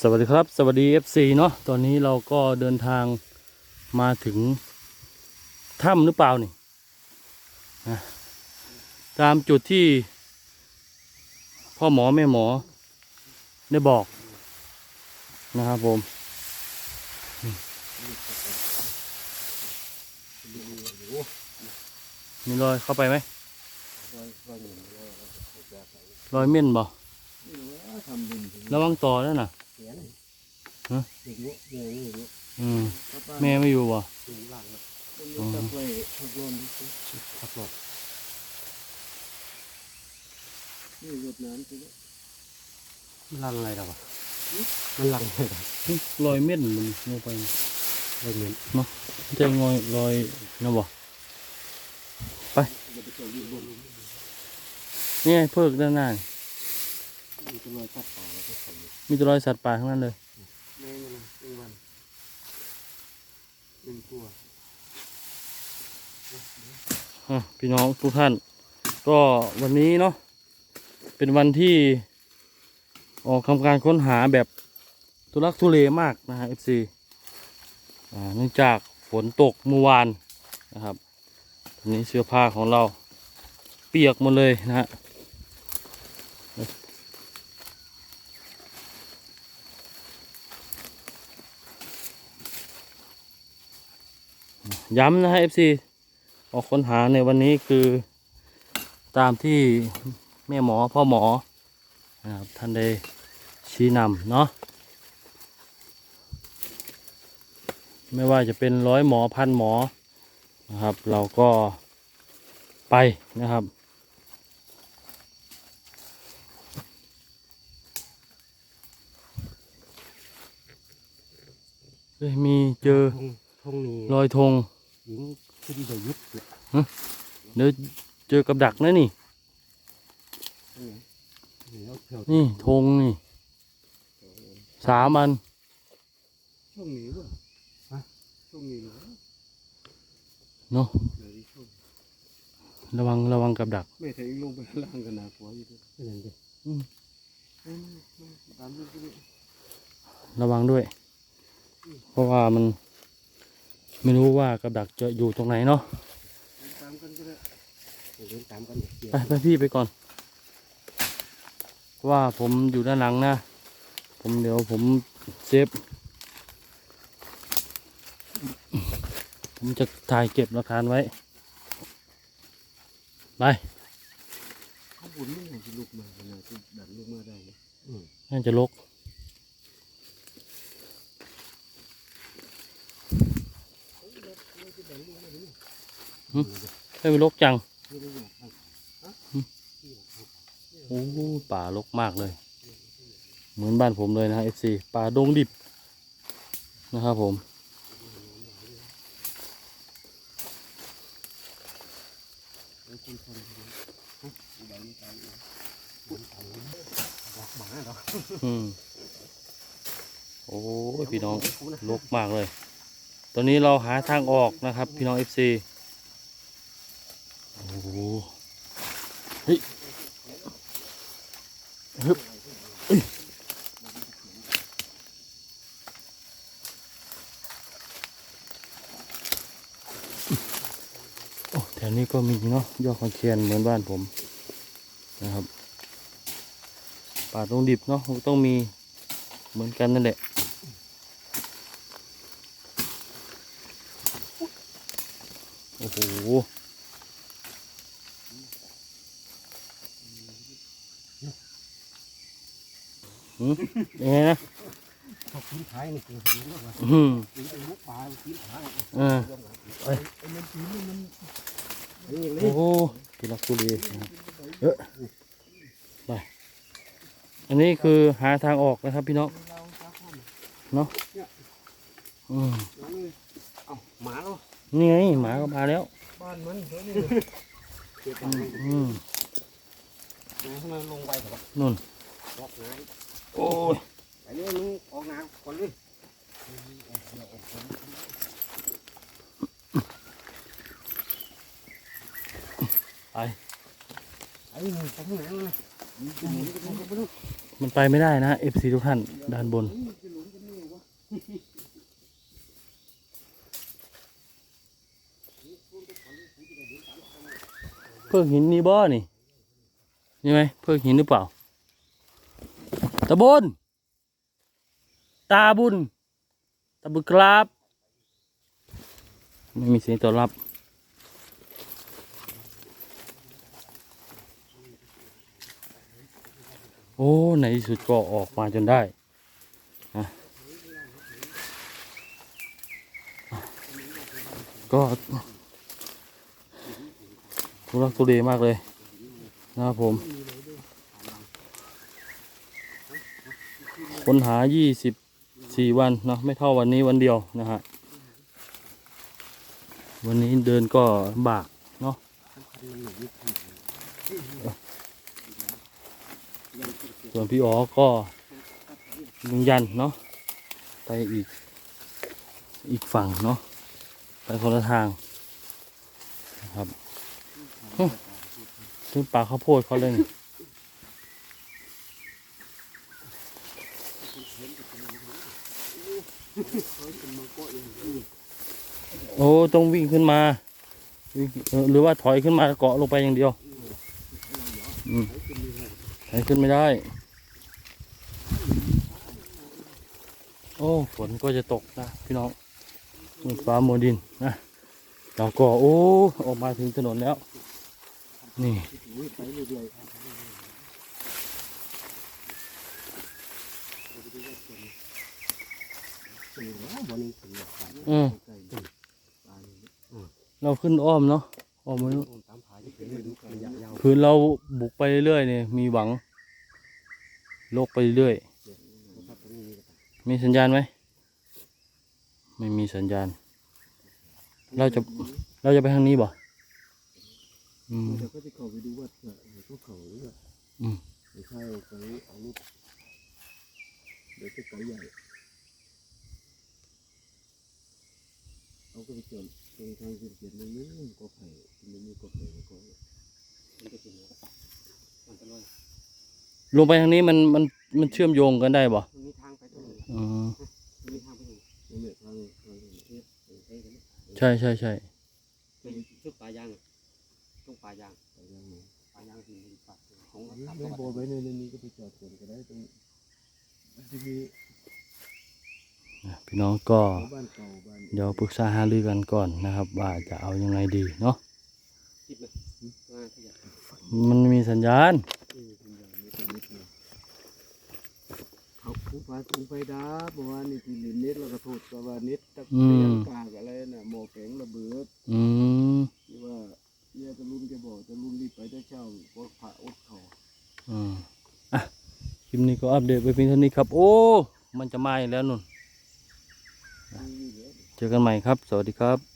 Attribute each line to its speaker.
Speaker 1: สวัสดีครับ สวัสดี FC เนาะตอนนี้เราก็เดินทางมาถึงถ้ำหรือเปล่านี่นะตามจุดที่ พ่อหมอแม่หมอได้บอกนะครับผมนี่มีรอยเข้าไปไหมรอยเม่นบ่ ระวังต่อนั่นน่ะฮะ
Speaker 2: เด็กเยอะเยอะเยอะเยอะ
Speaker 1: อืมแม่ไม่อยู่บ่
Speaker 2: ถึงหลังแล้วต้องตะไคร้ทักโยนที่สุดทักหลอดนี่หยดน้ำสิมันลังอะไรหรอวะมันลังอะไรหรอ
Speaker 1: รอยเม่นมันลงไป
Speaker 2: ไม่เหมือน
Speaker 1: ใจงอยรอยนะบ่นี่ไงเพิกด้านหน้านี่
Speaker 2: มีตัวลอยตัดป่าแล้วก็ใส่
Speaker 1: มีแต่รอยสัตว์ป่าทั้งนั้นเลย
Speaker 2: แม่งนะเอ็งวันเอ็งกลัว
Speaker 1: อะพี่น้องทุกท่าน ก็วันนี้เนาะเป็นวันที่ออกทำการค้นหาแบบทุลักทุเลมากนะฮะ FC อ่าเนื่องจากฝนตกเมื่อวานนะครับทีนี้เสื้อผ้าของเราเปียกหมดเลยนะฮะ ย้ำนะฮะ FC ออกค้นหาในวันนี้คือตามที่แม่หมอพ่อหมอนะครับท่านได้ชี้นำเนาะไม่ว่าจะเป็นร้อยหมอพันหมอนะครับ เราก็ไปนะครับเอ้ยมีเจอ
Speaker 2: ทงทงนี้
Speaker 1: รอยธง
Speaker 2: หญิงขึ้นไปยุบเนี่ย
Speaker 1: เดี๋ยวเจอกับดักนะนี่
Speaker 2: นี่เอาแถว
Speaker 1: นี่ธงนี่สามอัน
Speaker 2: ช่วงนี้วะฮะช่วงนี้เหรอ
Speaker 1: เนาะ
Speaker 2: เดี๋ยวนี้ช่วง
Speaker 1: ระวังระวังกับดัก
Speaker 2: ไม่ถึงลงไปข้างล่างกันนะหัวอยู่ด้วยเป็นยังไง
Speaker 1: อืม
Speaker 2: อืมอืมตามเรื่องที่นี่
Speaker 1: ระวังด้วย เพราะว่ามัน ไม่รู้ว่ากับดักจะอยู่ตรงไหนเนาะ
Speaker 2: ตามกันก็ได้เดินตามกันเดี๋ยว
Speaker 1: ไปไปพี่ไปก่อนเพราะว่าผมอยู่ด้านหลังนะ ผมเดี๋ยวผมเซฟผมจะถ่ายเก็บหลักฐานไว้ ไป
Speaker 2: ข้างบนนี่มันจะลุกมาขนาดที่ดันลุกมาได้นะอืม
Speaker 1: น่าจะลก ให้มันลกจังโอ้ป่ารกมากเลย เหมือนบ้านผมเลยนะฮะ FC ป่าดงดิบนะครับผม
Speaker 2: อืม
Speaker 1: โอ้ยพี่น้องรกมากเลย ตอนนี้เราหาทางออกนะครับ พี่น้อง FC โอ้โหเฮ้ยฮึบเอ้ยโอ้แถวนี้ก็มีเนาะยอดคอนเทียนเหมือนบ้านผมนะครับป่าตรงดิบเนาะต้องมีเหมือนกันนั่นแหละ โหยังไงนะ
Speaker 2: ชอบกินท้ายนี่คือเห็นหรือเปล่า
Speaker 1: อืม
Speaker 2: กินไอ้ลูกปลากินท้าย
Speaker 1: เออ
Speaker 2: ไอ้ไอ้มันกินนี่มันไอ้
Speaker 1: โอ้
Speaker 2: ก
Speaker 1: โหทุลักทุลนะครับเออไปอันนี้คือหาทางออกนะครับพี่น้อง
Speaker 2: เราตาข้าม
Speaker 1: อืม
Speaker 2: เอ้าหมาเหรอ
Speaker 1: นี่ไงหมาก็มาแล้ว
Speaker 2: บ้านมันเฮ้ยนี่เก็บ
Speaker 1: อื
Speaker 2: ไป
Speaker 1: มอืม
Speaker 2: นะให้มันลงไปเถอะ
Speaker 1: นู่น
Speaker 2: รอบน้
Speaker 1: โอ้ยำ
Speaker 2: ไอ้นี่มึงออกน้ำก่อนเลยออกเดี๋ยวออกก่อน
Speaker 1: ไป
Speaker 2: ไอ้มึงตรงไหนวะมึงจะหนีไปตรงไหนไม่รู้
Speaker 1: มันไปไม่ได้นะ FC ทุกท่านด้านบน เพิกหินนี่บ่นี่นี่ไหมเพิกหินหรือเปล่า ตะบนตาบุญตะบุญครับ ไม่มีเสียงตอบรับโอ้ในที่สุดก็ออกมาจนได้ก็ ทุรักทุเลมากเลยนะครับผม ค้นหา 24 วันเนาะไม่เท่าวันนี้วันเดียวนะฮะ วันนี้เดินก็ลำบากเนาะส่วนพี่อ๋อก็ลุงยันเนาะไปอีก อีกฝั่งเนาะไปคนละทางครับ ซึ่งป่าข้าวโพดเขาเลยนี่โอ้ต้องวิ่งขึ้นมา หรือว่าถอยขึ้นมาเกาะลงไปอย่างเดียวถอยขึ้นไม่ได้ โอ้ฝนก็จะตกนะพี่น้องฟ้ามัวดินนะเราก็โอ้ ออกมาถึงถนนแล้ว นี่
Speaker 2: เรื่อยๆสี่แล้ววันนี้ถึงแล้ว
Speaker 1: อืม
Speaker 2: ใกล้ๆปลานี่
Speaker 1: เราขึ้นอ้อมเนาะอ้อมเนอะ
Speaker 2: ตามผาที่เป็นเรื่องระ
Speaker 1: ผืนเราบุกไปเรื่อยๆเนี่ยมีหวัง โลกไปเรื่อย
Speaker 2: ครับตรงนี้มีกระต่าย
Speaker 1: มีสัญญาณไหม ไม่มีสัญญาณ เราจะ เราจะไปทางนี้บ่ อืม
Speaker 2: เดี๋ยวก็จะเข้าไปดูว่าเออเขาเขาหรือว่า
Speaker 1: อืม
Speaker 2: ไม่ใช่ไปเอาลูกเดี๋ยวจะไกใหญ่เอาก็ไปจอดตรงทางเขียนๆตรงนี้ก็ไผ่ตรงนี้ก็ไผ่ก็มันก็เป็นมันจะลอย
Speaker 1: ลงไปทางนี้มันมันมันเชื่อมโยงกันได้บ่
Speaker 2: มันมีทางไปตรงนี้
Speaker 1: อืม
Speaker 2: มันมีทางไปตรงนี้นี่ทางทางนี้เอ๊ะเอ๊ะเอ๊ะ
Speaker 1: ใช่ใช่ใช่
Speaker 2: เป็นชุดปลายาง ต้องปลายางปลายางปลายางที่มีปักของไม่โบไว้ในนี้ก็ไปจอดสวนก็ได้ตรงมันจะมี
Speaker 1: นะพี่น้องก็
Speaker 2: บ้านเก่าบ้าน
Speaker 1: เดี๋ยวปรึกษาหารือกันก่อนนะครับ ว่าจะเอายังไงดีเนาะ
Speaker 2: คิดไหมว่าขยะ
Speaker 1: มันมีสัญญาณ
Speaker 2: เออคุณยายไม่เป็นนิดเลยเขาผู้ฟ้าสูงไฟดับเมื่อวานนี่ที่ลินเน็ตแล้วก็โทษกับว่าเน็ตตะเกียงกากอะไรน่ะหมอแข็งระเบิด
Speaker 1: อืม
Speaker 2: ที่ว่าเนี่ยจะรุ่นจะบอก จะรุ่นรีบไปได้เช้าว่าพระอดเขา
Speaker 1: อืมอะคลิปนี้ก็อัปเดตไปเพียงเท่านี้ครับ โอ้ มันจะมาอีกแล้วนุ่น
Speaker 2: ที่เหลือ
Speaker 1: เจอกันใหม่ครับ สวัสดีครับ